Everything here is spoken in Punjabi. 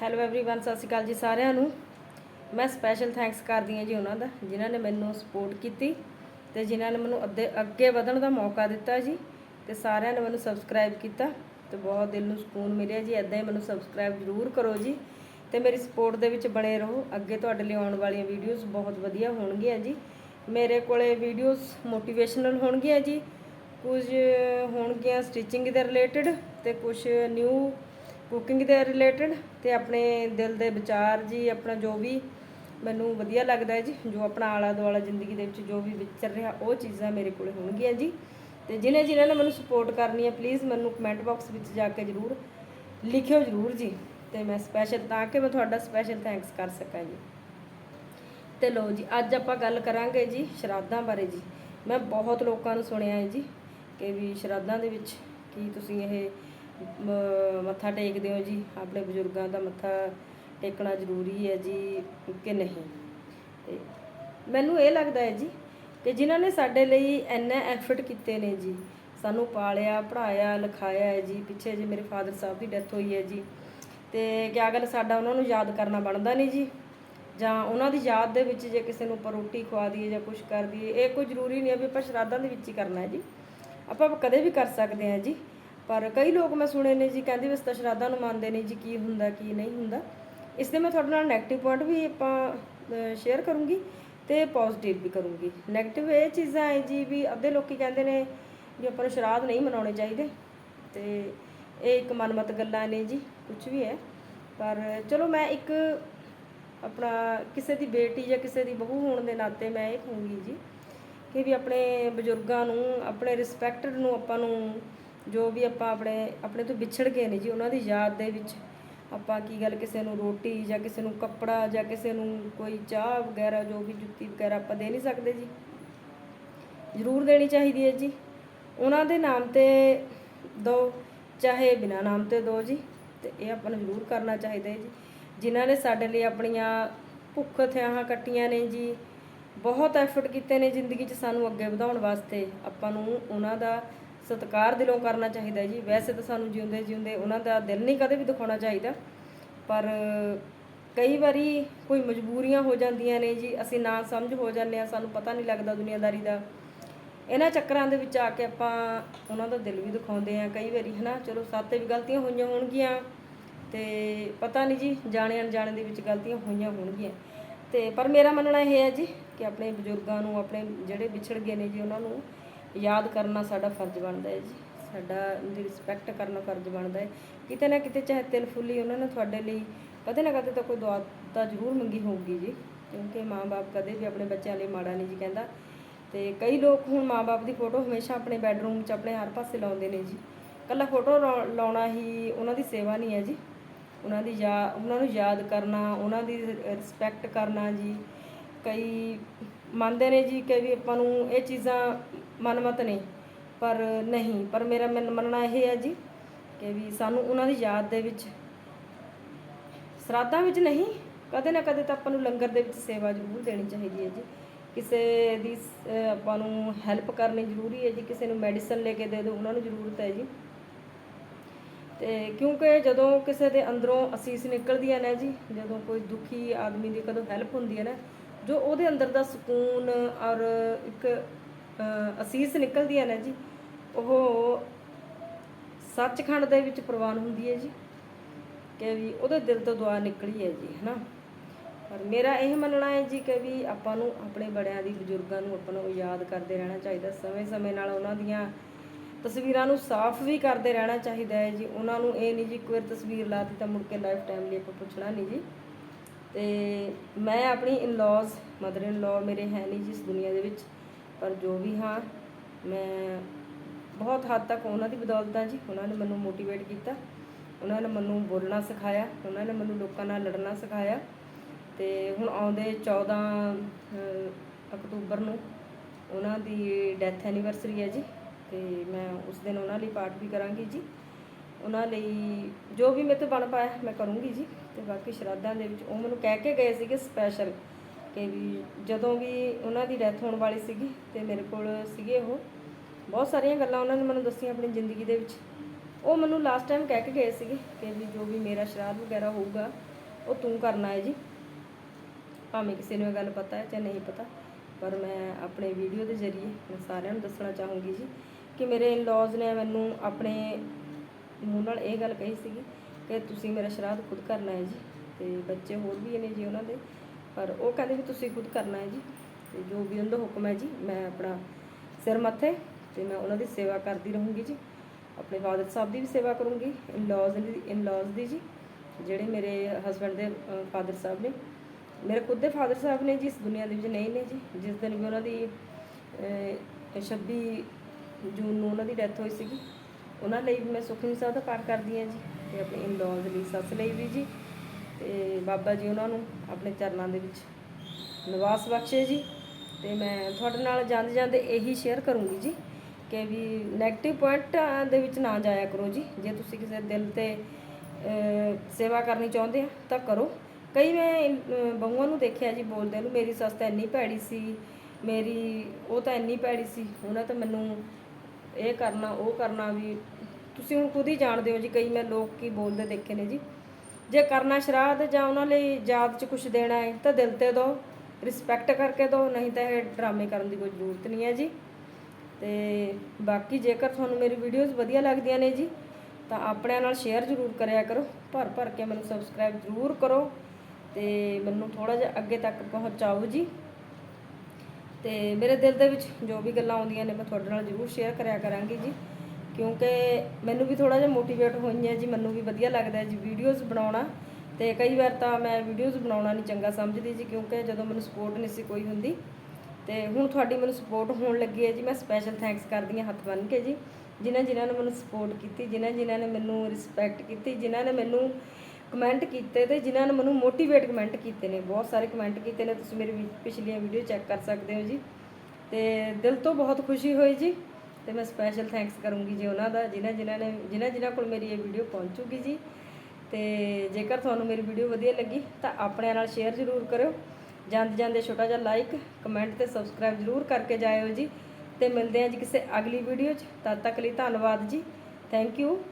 ਹੈਲੋ एवरीवन ਸਤਿ ਸ਼੍ਰੀ ਅਕਾਲ ਜੀ ਸਾਰਿਆਂ ਨੂੰ ਮੈਂ ਸਪੈਸ਼ਲ ਥੈਂਕਸ ਕਰਦੀ ਹਾਂ ਜੀ ਉਹਨਾਂ ਦਾ ਜਿਨ੍ਹਾਂ ਨੇ ਮੈਨੂੰ ਸਪੋਰਟ ਕੀਤੀ ਤੇ ਜਿਨ੍ਹਾਂ ਨੇ ਮੈਨੂੰ ਅੱਗੇ ਅੱਗੇ ਵਧਣ ਦਾ ਮੌਕਾ ਦਿੱਤਾ ਜੀ ਤੇ ਸਾਰਿਆਂ ਨੇ ਮੈਨੂੰ ਸਬਸਕ੍ਰਾਈਬ ਕੀਤਾ ਤੇ ਬਹੁਤ ਦਿਲ ਨੂੰ ਸਕੂਨ ਮਿਲਿਆ ਜੀ ਐਦਾਂ ਹੀ ਮੈਨੂੰ ਸਬਸਕ੍ਰਾਈਬ ਜ਼ਰੂਰ ਕਰੋ ਜੀ ਤੇ ਮੇਰੀ ਸਪੋਰਟ ਦੇ ਵਿੱਚ ਬਣੇ ਰਹੋ ਅੱਗੇ ਤੁਹਾਡੇ ਲਈ ਆਉਣ ਵਾਲੀਆਂ ਵੀਡੀਓਜ਼ ਬਹੁਤ ਵਧੀਆ ਹੋਣਗੀਆਂ ਜੀ ਮੇਰੇ ਕੋਲੇ ਵੀਡੀਓਜ਼ ਮੋਟੀਵੇਸ਼ਨਲ ਹੋਣਗੀਆਂ ਜੀ ਕੁਝ ਹੋਣਗੀਆਂ ਸਟਿਚਿੰਗ ਦੇ ਰਿਲੇਟਡ ਤੇ ਕੁਝ ਨਿਊ ਕੁਕਿੰਗ ਦੇ ਰਿਲੇਟਡ ਤੇ ਆਪਣੇ ਦਿਲ ਦੇ ਵਿਚਾਰ ਜੀ, ਆਪਣਾ ਜੋ ਵੀ ਮੈਨੂੰ ਵਧੀਆ ਲੱਗਦਾ ਹੈ ਜੀ, ਜੋ ਆਪਣਾ ਆਲਾ ਦੁਆਲਾ ਜ਼ਿੰਦਗੀ ਦੇ ਵਿੱਚ ਜੋ ਵੀ ਵਿਚਰ ਰਿਹਾ, ਉਹ ਚੀਜ਼ਾਂ ਮੇਰੇ ਕੋਲੇ ਹੋਣਗੀਆਂ ਜੀ। ਤੇ ਜਿਨ੍ਹਾਂ ਜਿਨ੍ਹਾਂ ਨੇ ਮੈਨੂੰ ਸਪੋਰਟ ਕਰਨੀ ਹੈ ਪਲੀਜ਼ ਮੈਨੂੰ ਕਮੈਂਟ ਬਾਕਸ ਵਿੱਚ ਜਾ ਕੇ ਜਰੂਰ ਲਿਖਿਓ ਜਰੂਰ ਜੀ। ਤੇ ਮੈਂ ਸਪੈਸ਼ਲ ਤਾਂ ਕਿ ਮੈਂ ਤੁਹਾਡਾ ਸਪੈਸ਼ਲ ਥੈਂਕਸ ਕਰ ਸਕਾਂ ਜੀ। ਤੇ ਲੋ ਜੀ, ਅੱਜ ਆਪਾਂ ਗੱਲ ਕਰਾਂਗੇ ਜੀ ਸ਼ਰਾਧਾਂ ਬਾਰੇ ਜੀ। ਮੈਂ ਬਹੁਤ ਲੋਕਾਂ ਨੂੰ ਸੁਣਿਆ ਹੈ ਜੀ ਕਿ ਵੀ ਸ਼ਰਾਧਾਂ ਦੇ ਵਿੱਚ ਕੀ ਤੁਸੀਂ ਇਹ ਮੱਥਾ ਟੇਕਦੇ ਹੋ ਜੀ। ਆਪਣੇ ਬਜ਼ੁਰਗਾਂ ਦਾ ਮੱਥਾ ਟੇਕਣਾ ਜ਼ਰੂਰੀ ਹੈ ਜੀ ਕਿ ਨਹੀਂ। ਤੇ ਮੈਨੂੰ ਇਹ ਲੱਗਦਾ ਹੈ ਜੀ ਕਿ ਜਿਨ੍ਹਾਂ ਨੇ ਸਾਡੇ ਲਈ ਇੰਨਾ ਐਫਰਟ ਕੀਤੇ ਨੇ ਜੀ, ਸਾਨੂੰ ਪਾਲਿਆ, ਪੜ੍ਹਾਇਆ, ਲਿਖਾਇਆ ਹੈ ਜੀ, ਪਿੱਛੇ ਜੇ ਮੇਰੇ ਫਾਦਰ ਸਾਹਿਬ ਦੀ ਡੈਥ ਹੋਈ ਹੈ ਜੀ, ਤੇ ਕਿਆ ਗੱਲ ਸਾਡਾ ਉਹਨਾਂ ਨੂੰ ਯਾਦ ਕਰਨਾ ਬਣਦਾ ਨਹੀਂ ਜੀ? ਜਾਂ ਉਹਨਾਂ ਦੀ ਯਾਦ ਦੇ ਵਿੱਚ ਜੇ ਕਿਸੇ ਨੂੰ ਆਪਾਂ ਰੋਟੀ ਖਵਾ ਦਈਏ ਜਾਂ ਕੁਝ ਕਰ ਦਈਏ, ਇਹ ਕੋਈ ਜ਼ਰੂਰੀ ਨਹੀਂ ਹੈ ਵੀ ਆਪਾਂ ਸ਼ਰਾਧਾਂ ਦੇ ਵਿੱਚ ਹੀ ਕਰਨਾ ਹੈ ਜੀ। ਆਪਾਂ ਕਦੇ ਵੀ ਕਰ ਸਕਦੇ ਹਾਂ ਜੀ। ਪਰ ਕਈ ਲੋਕ ਮੈਂ ਸੁਣੇ ਨੇ ਜੀ, ਕਹਿੰਦੇ ਵੀ ਅਸੀਂ ਤਾਂ ਸ਼ਰਾਧਾਂ ਨੂੰ ਮੰਨਦੇ ਨਹੀਂ ਜੀ, ਕੀ ਹੁੰਦਾ, ਕੀ ਨਹੀਂ ਹੁੰਦਾ। ਇਸ ਦੇ ਮੈਂ ਤੁਹਾਡੇ ਨਾਲ ਨੈਗੇਟਿਵ ਪੁਆਇੰਟ ਵੀ ਆਪਾਂ ਸ਼ੇਅਰ ਕਰੂੰਗੀ ਤੇ ਪੋਜ਼ਿਟਿਵ ਵੀ ਕਰੂੰਗੀ। ਨੈਗੇਟਿਵ ਇਹ ਚੀਜ਼ਾਂ ਹੈ ਜੀ ਵੀ ਅੱਧੇ ਲੋਕੀ ਕਹਿੰਦੇ ਨੇ ਵੀ ਆਪਾਂ ਨੂੰ ਸ਼ਰਾਧ ਨਹੀਂ ਮਨਾਉਣੇ ਚਾਹੀਦੇ ਤੇ ਇਹ ਇੱਕ ਮਨਮਤ ਗੱਲਾਂ ਨੇ ਜੀ ਕੁਝ ਵੀ ਹੈ। ਪਰ ਚਲੋ ਮੈਂ ਇੱਕ ਆਪਣਾ ਕਿਸੇ ਦੀ ਬੇਟੀ ਜਾਂ ਕਿਸੇ ਦੀ ਬਹੂ ਹੋਣ ਦੇ ਨਾਤੇ ਮੈਂ ਇਹ ਕਹੂੰਗੀ ਜੀ ਕਿ ਵੀ ਆਪਣੇ ਬਜ਼ੁਰਗਾਂ ਨੂੰ, ਆਪਣੇ ਰਿਸਪੈਕਟਡ ਨੂੰ ਆਪਾਂ ਨੂੰ ਜੋ ਵੀ ਆਪਾਂ ਆਪਣੇ ਆਪਣੇ ਤੋਂ ਵਿਛੜ ਗਏ ਨੇ ਜੀ, ਉਹਨਾਂ ਦੀ ਯਾਦ ਦੇ ਵਿੱਚ ਆਪਾਂ ਕੀ ਗੱਲ ਕਿਸੇ ਨੂੰ ਰੋਟੀ ਜਾਂ ਕਿਸੇ ਨੂੰ ਕੱਪੜਾ ਜਾਂ ਕਿਸੇ ਨੂੰ ਕੋਈ ਚਾਹ ਵਗੈਰਾ, ਜੋ ਵੀ ਜੁੱਤੀ ਵਗੈਰਾ ਆਪਾਂ ਦੇ ਨਹੀਂ ਸਕਦੇ ਜੀ। ਜ਼ਰੂਰ ਦੇਣੀ ਚਾਹੀਦੀ ਹੈ ਜੀ। ਉਹਨਾਂ ਦੇ ਨਾਮ ਤੇ ਦੋ, ਚਾਹੇ ਬਿਨਾ ਨਾਮ ਤੇ ਦੋ ਜੀ, ਤੇ ਇਹ ਆਪਾਂ ਨੂੰ ਜ਼ਰੂਰ ਕਰਨਾ ਚਾਹੀਦਾ ਹੈ ਜੀ। ਜਿਨ੍ਹਾਂ ਨੇ ਸਾਡੇ ਲਈ ਆਪਣੀਆਂ ਭੁੱਖ ਥਿਆਹਾਂ ਕੱਟੀਆਂ ਨੇ ਜੀ, ਬਹੁਤ ਐਫਰਟ ਕੀਤੇ ਨੇ ਜ਼ਿੰਦਗੀ 'ਚ ਸਾਨੂੰ ਅੱਗੇ ਵਧਾਉਣ ਵਾਸਤੇ, ਆਪਾਂ ਨੂੰ ਉਹਨਾਂ ਦਾ ਸਤਿਕਾਰ ਦਿਲੋਂ ਕਰਨਾ ਚਾਹੀਦਾ ਜੀ। ਵੈਸੇ ਤਾਂ ਸਾਨੂੰ ਜਿਉਂਦੇ ਜਿਉਂਦੇ ਉਹਨਾਂ ਦਾ ਦਿਲ ਨਹੀਂ ਕਦੇ ਵੀ ਦਿਖਾਉਣਾ ਚਾਹੀਦਾ। ਪਰ ਕਈ ਵਾਰੀ ਕੋਈ ਮਜਬੂਰੀਆਂ ਹੋ ਜਾਂਦੀਆਂ ਨੇ ਜੀ। ਅਸੀਂ ਨਾ ਸਮਝ ਹੋ ਜਾਂਦੇ ਆ ਸਾਨੂੰ ਪਤਾ ਨਹੀਂ ਲੱਗਦਾ ਦੁਨੀਆਦਾਰੀ ਦਾ। ਇਹਨਾਂ ਚੱਕਰਾਂ ਦੇ ਵਿੱਚ ਆ ਕੇ ਆਪਾਂ ਉਹਨਾਂ ਦਾ ਦਿਲ ਵੀ ਦਿਖਾਉਂਦੇ ਆ ਕਈ ਵਾਰੀ, ਹਨਾ। ਚਲੋ, ਸਾਤੇ ਵੀ ਗਲਤੀਆਂ ਹੋਈਆਂ ਹੋਣਗੀਆਂ ਤੇ ਪਤਾ ਨਹੀਂ ਜੀ, ਜਾਣੇ ਅਣਜਾਣੇ ਦੇ ਵਿੱਚ ਗਲਤੀਆਂ ਹੋਈਆਂ ਹੋਣਗੀਆਂ। ਤੇ ਪਰ ਮੇਰਾ ਮੰਨਣਾ ਇਹ ਹੈ ਜੀ ਕਿ ਆਪਣੇ ਬਜ਼ੁਰਗਾਂ ਨੂੰ, ਆਪਣੇ ਜਿਹੜੇ ਵਿਛੜ ਗਏ ਨੇ ਜੀ, ਉਹਨਾਂ ਨੂੰ ਯਾਦ ਕਰਨਾ ਸਾਡਾ ਫਰਜ਼ ਬਣਦਾ ਹੈ ਜੀ। ਸਾਡਾ ਉਹਦੀ ਰਿਸਪੈਕਟ ਕਰਨਾ ਫਰਜ਼ ਬਣਦਾ ਹੈ। ਕਿਤੇ ਨਾ ਕਿਤੇ ਚਾਹੇ ਤਿਲ ਫੁੱਲੀ ਉਹਨਾਂ ਨੇ ਤੁਹਾਡੇ ਲਈ ਕਦੇ ਨਾ ਕਦੇ ਤਾਂ ਕੋਈ ਦੁਆ ਤਾਂ ਜ਼ਰੂਰ ਮੰਗੀ ਹੋਊਗੀ ਜੀ। ਕਿਉਂਕਿ ਮਾਂ-ਬਾਪ ਕਦੇ ਵੀ ਆਪਣੇ ਬੱਚਿਆਂ ਲਈ ਮਾੜਾ ਨਹੀਂ ਜੀ ਕਹਿੰਦਾ। ਤੇ ਕਈ ਲੋਕ ਹੁਣ ਮਾਂ-ਬਾਪ ਦੀ ਫੋਟੋ ਹਮੇਸ਼ਾ ਆਪਣੇ ਬੈੱਡਰੂਮ 'ਚ ਆਪਣੇ ਹਰ ਪਾਸੇ ਲਾਉਂਦੇ ਨੇ ਜੀ। ਕੱਲਾ ਫੋਟੋ ਲਾਉਣਾ ਹੀ ਉਹਨਾਂ ਦੀ ਸੇਵਾ ਨਹੀਂ ਹੈ ਜੀ। ਉਹਨਾਂ ਦੀ ਯਾ, ਉਹਨਾਂ ਨੂੰ ਯਾਦ ਕਰਨਾ, ਉਹਨਾਂ ਦੀ ਰਿਸਪੈਕਟ ਕਰਨਾ ਜੀ। ਕਈ ਮੰਨਦੇ ਨੇ ਜੀ ਕਿ ਵੀ ਆਪਾਂ ਨੂੰ ਇਹ ਚੀਜ਼ਾਂ ਮਨਮਤ ਨੇ, ਪਰ ਨਹੀਂ, ਪਰ ਮੇਰਾ ਮੰਨ- ਮੰਨਣਾ ਇਹ ਹੈ ਜੀ ਕਿ ਵੀ ਸਾਨੂੰ ਉਹਨਾਂ ਦੀ ਯਾਦ ਦੇ ਵਿੱਚ, ਸਰਾਧਾਂ ਵਿੱਚ ਨਹੀਂ, ਕਦੇ ਨਾ ਕਦੇ ਤਾਂ ਆਪਾਂ ਨੂੰ ਲੰਗਰ ਦੇ ਵਿੱਚ ਸੇਵਾ ਜ਼ਰੂਰ ਦੇਣੀ ਚਾਹੀਦੀ ਹੈ ਜੀ। ਕਿਸੇ ਦੀ ਆਪਾਂ ਨੂੰ ਹੈਲਪ ਕਰਨੀ ਜ਼ਰੂਰੀ ਹੈ ਜੀ, ਕਿਸੇ ਨੂੰ ਮੈਡੀਸਨ ਲੈ ਕੇ ਦੇ ਦਿਓ, ਉਹਨਾਂ ਨੂੰ ਜ਼ਰੂਰਤ ਹੈ ਜੀ। ਤੇ ਕਿਉਂਕਿ ਜਦੋਂ ਕਿਸੇ ਦੇ ਅੰਦਰੋਂ ਅਸੀਸ ਨਿਕਲਦੀਆਂ ਨੇ ਜੀ, ਜਦੋਂ ਕੋਈ ਦੁਖੀ ਆਦਮੀ ਦੀ ਕਦੋਂ ਹੈਲਪ ਹੁੰਦੀ ਹੈ ਨਾ ਜੋ ਉਹਦੇ ਅੰਦਰ ਦਾ ਸਕੂਨ ਔਰ ਇੱਕ ਅਸੀਸ ਨਿਕਲਦੀ ਹੈ ਨਾ ਜੀ, ਉਹ ਸੱਚਖੰਡ ਦੇ ਵਿੱਚ ਪ੍ਰਵਾਨ ਹੁੰਦੀ ਹੈ ਜੀ, ਕਿ ਵੀ ਉਹਦੇ ਦਿਲ ਤੋਂ ਦੁਆ ਨਿਕਲੀ ਹੈ ਜੀ, ਹੈਨਾ? ਪਰ ਮੇਰਾ ਇਹ ਮੰਨਣਾ ਹੈ ਜੀ ਕਿ ਵੀ ਆਪਾਂ ਨੂੰ ਆਪਣੇ ਬੜਿਆਂ ਦੀ, ਬਜ਼ੁਰਗਾਂ ਨੂੰ ਆਪਾਂ ਨੂੰ ਯਾਦ ਕਰਦੇ ਰਹਿਣਾ ਚਾਹੀਦਾ, ਸਮੇਂ-ਸਮੇਂ ਨਾਲ ਉਹਨਾਂ ਦੀਆਂ ਤਸਵੀਰਾਂ ਨੂੰ ਸਾਫ਼ ਵੀ ਕਰਦੇ ਰਹਿਣਾ ਚਾਹੀਦਾ ਹੈ ਜੀ। ਉਹਨਾਂ ਨੂੰ ਇਹ ਨਹੀਂ ਜੀ, ਕੋਈ ਵਾਰ ਤਸਵੀਰ ਲਾਤੀ ਤਾਂ ਮੁੜ ਕੇ ਲਾਈਫ ਟਾਈਮ ਲਈ ਆਪਾਂ ਪੁੱਛਣਾ ਨਹੀਂ ਜੀ। ਤੇ ਮੈਂ ਆਪਣੀ ਇਨ-ਲॉज ਮਦਰ ਇਨ-ਲॉ ਮੇਰੇ ਹੈ ਨਹੀਂ ਜੀ ਇਸ ਦੁਨੀਆ ਦੇ ਵਿੱਚ, ਪਰ ਜੋ ਵੀ ਹਾਂ, ਮੈਂ ਬਹੁਤ ਹੱਦ ਤੱਕ ਉਹਨਾਂ ਦੀ ਬਦੌਲਤ ਆ ਜੀ। ਉਹਨਾਂ ਨੇ ਮੈਨੂੰ ਮੋਟੀਵੇਟ ਕੀਤਾ, ਉਹਨਾਂ ਨੇ ਮੈਨੂੰ ਬੋਲਣਾ ਸਿਖਾਇਆ, ਉਹਨਾਂ ਨੇ ਮੈਨੂੰ ਲੋਕਾਂ ਨਾਲ ਲੜਨਾ ਸਿਖਾਇਆ ਤੇ ਹੁਣ ਆਉਂਦੇ 14 ਅਕਤੂਬਰ ਨੂੰ ਉਹਨਾਂ ਦੀ ਡੈਥ ਐਨੀਵਰਸਰੀ ਹੈ ਜੀ ਤੇ ਮੈਂ ਉਸ ਦਿਨ ਉਹਨਾਂ ਲਈ ਪਾਠ ਵੀ ਕਰਾਂਗੀ ਜੀ। ਉਹਨਾਂ ਲਈ ਜੋ ਵੀ ਮੇਰੇ ਤੋਂ ਬਣ ਪਾਇਆ ਮੈਂ ਕਰੂੰਗੀ ਜੀ। ਤੇ ਬਾਕੀ ਸ਼ਰਾਧਾਂ ਦੇ ਵਿੱਚ ਉਹ ਮੈਨੂੰ ਕਹਿ ਕੇ ਗਏ ਸੀਗੇ ਸਪੈਸ਼ਲ ਕਿ ਵੀ ਜਦੋਂ ਵੀ ਉਹਨਾਂ ਦੀ ਡੈਥ ਹੋਣ ਵਾਲੀ ਸੀਗੀ ਤੇ ਮੇਰੇ ਕੋਲ ਸੀਗੇ ਉਹ। ਬਹੁਤ ਸਾਰੀਆਂ ਗੱਲਾਂ ਉਹਨਾਂ ਨੇ ਮੈਨੂੰ ਦੱਸੀਆਂ ਆਪਣੀ ਜ਼ਿੰਦਗੀ ਦੇ ਵਿੱਚ। ਉਹ ਮੈਨੂੰ ਲਾਸਟ ਟਾਈਮ ਕਹਿ ਕੇ ਗਏ ਸੀਗੇ ਕਿ ਵੀ ਜੋ ਵੀ ਮੇਰਾ ਸ਼ਰਾਧ ਵਗੈਰਾ ਹੋਊਗਾ, ਉਹ ਤੂੰ ਕਰਨਾ ਹੈ ਜੀ। ਭਾਵੇਂ ਕਿਸੇ ਨੂੰ ਇਹ ਗੱਲ ਪਤਾ ਹੈ ਜਾਂ ਨਹੀਂ ਪਤਾ, ਪਰ ਮੈਂ ਆਪਣੇ ਵੀਡੀਓ ਦੇ ਜ਼ਰੀਏ ਮੈਂ ਸਾਰਿਆਂ ਨੂੰ ਦੱਸਣਾ ਚਾਹੂੰਗੀ ਜੀ ਕਿ ਮੇਰੇ ਇਨ-ਲॉज ਨੇ ਮੈਨੂੰ ਆਪਣੇ ਮੂੰਹ ਨਾਲ ਇਹ ਗੱਲ ਕਹੀ ਸੀਗੀ ਕਿ ਤੁਸੀਂ ਮੇਰਾ ਸ਼ਰਾਧ ਖੁਦ ਕਰਨਾ ਹੈ ਜੀ ਤੇ ਬੱਚੇ ਹੋਰ ਵੀ ਨੇ ਜੀ ਉਹਨਾਂ ਦੇ ਪਰ ਉਹ ਕਹਿੰਦੇ ਵੀ ਤੁਸੀਂ ਖੁਦ ਕਰਨਾ ਹੈ ਜੀ ਤੇ ਜੋ ਵੀ ਉਹਨਾਂ ਦਾ ਹੁਕਮ ਹੈ ਜੀ ਮੈਂ ਆਪਣਾ ਸਿਰ ਮੱਥੇ ਤੇ ਮੈਂ ਉਹਨਾਂ ਦੀ ਸੇਵਾ ਕਰਦੀ ਰਹੂੰਗੀ ਜੀ। ਆਪਣੇ ਫਾਦਰ ਸਾਹਿਬ ਦੀ ਵੀ ਸੇਵਾ ਕਰੂੰਗੀ ਇਨ-ਲॉज ਦੀ ਇਨ-ਲॉज ਦੀ ਜੀ ਜਿਹੜੇ ਮੇਰੇ ਹਸਬੰਡ ਦੇ ਫਾਦਰ ਸਾਹਿਬ ਨੇ। ਮੇਰੇ ਖੁਦ ਦੇ ਫਾਦਰ ਸਾਹਿਬ ਨੇ ਜੀ ਇਸ ਦੁਨੀਆ ਦੇ ਵਿੱਚ ਨਹੀਂ ਨੇ ਜੀ। ਜਿਸ ਦਿਨ ਵੀ ਉਹਨਾਂ ਦੀ ਅਹ, 26 ਜੂਨ ਨੂੰ ਉਹਨਾਂ ਦੀ ਡੈਥ ਹੋਈ ਸੀਗੀ ਉਹਨਾਂ ਲਈ ਵੀ ਮੈਂ ਸੁਖਮਨੀ ਸਾਹਿਬ ਦਾ ਪਾਠ ਕਰਦੀ ਹਾਂ ਜੀ ਤੇ ਆਪਣੇ ਇਨ-ਲॉज ਲਈ ਸੱਸ ਲਈ ਵੀ ਜੀ ਤੇ ਬਾਬਾ ਜੀ ਉਹਨਾਂ ਨੂੰ ਆਪਣੇ ਚਰਨਾਂ ਦੇ ਵਿੱਚ ਨਿਵਾਸ ਬਖਸ਼ੇ ਜੀ ਤੇ ਮੈਂ ਤੁਹਾਡੇ ਨਾਲ ਜਾਂਦੇ ਜਾਂਦੇ ਇਹੀ ਸ਼ੇਅਰ ਕਰੂੰਗੀ ਜੀ ਕਿ ਵੀ 네ਗੇਟਿਵ ਪੁਆਇੰਟਾਂ ਦੇ ਵਿੱਚ ਨਾ ਜਾਇਆ ਕਰੋ ਜੀ। ਜੇ ਤੁਸੀਂ ਕਿਸੇ ਦਿਲ ਤੇ ਸੇਵਾ ਕਰਨੀ ਚਾਹੁੰਦੇ ਆ ਤਾਂ ਕਰੋ। ਕਈ ਮੈਂ ਅਹ, ਨੂੰ ਦੇਖਿਆ ਜੀ ਬੋਲਦੇ ਨੂੰ ਮੇਰੀ ਸੱਸ ਤਾਂ ਇੰਨੀ ਭੈੜੀ ਸੀ ਮੇਰੀ ਉਹ ਤਾਂ ਇੰਨੀ ਭੈੜੀ ਸੀ ਉਹਨਾਂ ਤਾਂ ਮੈਨੂੰ ਇਹ ਕਰਨਾ, ਉਹ ਕਰਨਾ ਵੀ ਤੁਸੀਂ ਹੁਣ ਖੁਦ ਹੀ ਜਾਣਦੇ ਹੋ ਜੀ, ਕਈ ਮੈਂ ਲੋਕ ਕੀ ਬੋਲਦੇ ਦੇਖੇ ਨੇ ਜੀ। ਜੇ ਕਰਨਾ ਸ਼ਰਾਧ ਜਾਂ ਉਹਨਾਂ ਲਈ ਯਾਦ 'ਚ ਕੁਝ ਦੇਣਾ ਹੈ, ਤਾਂ ਦਿਲ ਤੇ ਦਿਓ ਰਿਸਪੈਕਟ ਕਰਕੇ ਦਿਓ ਨਹੀਂ ਤਾਂ ਇਹ ਡਰਾਮੇ ਕਰਨ ਦੀ ਕੋਈ ਜ਼ਰੂਰਤ ਨਹੀਂ ਹੈ ਜੀ। ਤੇ ਬਾਕੀ ਜੇਕਰ ਤੁਹਾਨੂੰ ਮੇਰੀ ਵੀਡੀਓਜ਼ ਵਧੀਆ ਲੱਗਦੀਆਂ ਨੇ ਜੀ, ਤਾਂ ਆਪਣਿਆਂ ਨਾਲ ਸ਼ੇਅਰ ਜ਼ਰੂਰ ਕਰਿਆ ਕਰੋ। ਭਰ ਭਰ ਕੇ ਮੈਨੂੰ ਸਬਸਕ੍ਰਾਈਬ ਜ਼ਰੂਰ ਕਰੋ ਤੇ ਮੈਨੂੰ ਥੋੜਾ ਜਿਹਾ ਅੱਗੇ ਤੱਕ ਪਹੁੰਚਾਓ ਜੀ। ਤੇ ਮੇਰੇ ਦਿਲ ਦੇ ਵਿੱਚ ਜੋ ਵੀ ਗੱਲਾਂ ਆਉਂਦੀਆਂ ਨੇ ਮੈਂ ਤੁਹਾਡੇ ਨਾਲ ਜ਼ਰੂਰ ਸ਼ੇਅਰ ਕਰਿਆ ਕਰਾਂਗੀ ਜੀ। ਕਿਉਂਕਿ ਮੈਨੂੰ ਵੀ ਥੋੜਾ ਜਿਹਾ ਮੋਟੀਵੇਟ ਹੋਈਆਂ ਜੀ, ਮੈਨੂੰ ਵੀ ਵਧੀਆ ਲੱਗਦਾ ਜੀ ਵੀਡੀਓਜ਼ ਬਣਾਉਣਾ। ਤੇ ਕਈ ਵਾਰ ਤਾਂ ਮੈਂ ਵੀਡੀਓਜ਼ ਬਣਾਉਣਾ ਨਹੀਂ ਚੰਗਾ ਸਮਝਦੀ ਜੀ, ਕਿਉਂਕਿ ਜਦੋਂ ਮੈਨੂੰ ਸਪੋਰਟ ਨਹੀਂ ਸੀ ਕੋਈ ਹੁੰਦੀ। ਤੇ ਹੁਣ ਤੁਹਾਡੀ ਮੈਨੂੰ ਸਪੋਰਟ ਹੋਣ ਲੱਗੀ ਹੈ ਜੀ, ਮੈਂ ਸਪੈਸ਼ਲ ਥੈਂਕਸ ਕਰਦੀ ਹਾਂ ਹੱਥ ਬੰਨ੍ਹ ਕੇ ਜੀ। ਜਿਨ੍ਹਾਂ ਜਿਨ੍ਹਾਂ ਨੇ ਮੈਨੂੰ ਸਪੋਰਟ ਕੀਤੀ, ਜਿਨ੍ਹਾਂ ਜਿਨ੍ਹਾਂ ਨੇ ਮੈਨੂੰ ਰਿਸਪੈਕਟ ਕੀਤੀ, ਜਿਨ੍ਹਾਂ ਨੇ ਮੈਨੂੰ ਕਮੈਂਟ ਕੀਤੇ ਤੇ ਜਿਨ੍ਹਾਂ ਨੇ ਮੈਨੂੰ ਮੋਟੀਵੇਟ ਕਮੈਂਟ ਕੀਤੇ ਨੇ। ਬਹੁਤ ਸਾਰੇ ਕਮੈਂਟ ਕੀਤੇ ਨੇ। ਤੁਸੀਂ ਮੇਰੀ ਵੀ- ਪਿਛਲੀਆਂ ਵੀਡੀਓ ਚੈੱਕ ਕਰ ਸਕਦੇ ਹੋ ਜੀ। ਤੇ ਦਿਲ ਤੋਂ ਬਹੁਤ ਖੁਸ਼ੀ ਹੋਈ ਜੀ। ਤੇ ਮੈਂ ਸਪੈਸ਼ਲ ਥੈਂਕਸ ਕਰੂੰਗੀ ਜੀ ਉਹਨਾਂ ਦਾ, ਜਿਨ੍ਹਾਂ ਜਿਨ੍ਹਾਂ ਨੇ ਜਿਨ੍ਹਾਂ ਜਿਨ੍ਹਾਂ ਕੋਲ ਮੇਰੀ ਇਹ ਵੀਡੀਓ ਪਹੁੰਚੂਗੀ ਜੀ। ਤੇ ਜੇਕਰ ਤੁਹਾਨੂੰ ਮੇਰੀ ਵੀਡੀਓ ਵਧੀਆ ਲੱਗੀ, ਤਾਂ ਆਪਣਿਆਂ ਨਾਲ ਸ਼ੇਅਰ ਜ਼ਰੂਰ ਕਰਿਓ। ਜਾਂਦੇ ਜਾਂਦੇ ਛੋਟਾ ਜਿਹਾ ਲਾਈਕ ਕਮੈਂਟ ਤੇ ਸਬਸਕ੍ਰਾਈਬ ਜ਼ਰੂਰ ਕਰਕੇ ਜਾਇਓ ਜੀ। ਤੇ ਮਿਲਦੇ ਹਾਂ ਜੀ ਕਿਸੇ ਅਗਲੀ ਵੀਡੀਓ 'ਚ। ਤਦ ਤੱਕ ਲਈ ਧੰਨਵਾਦ ਜੀ। Thank you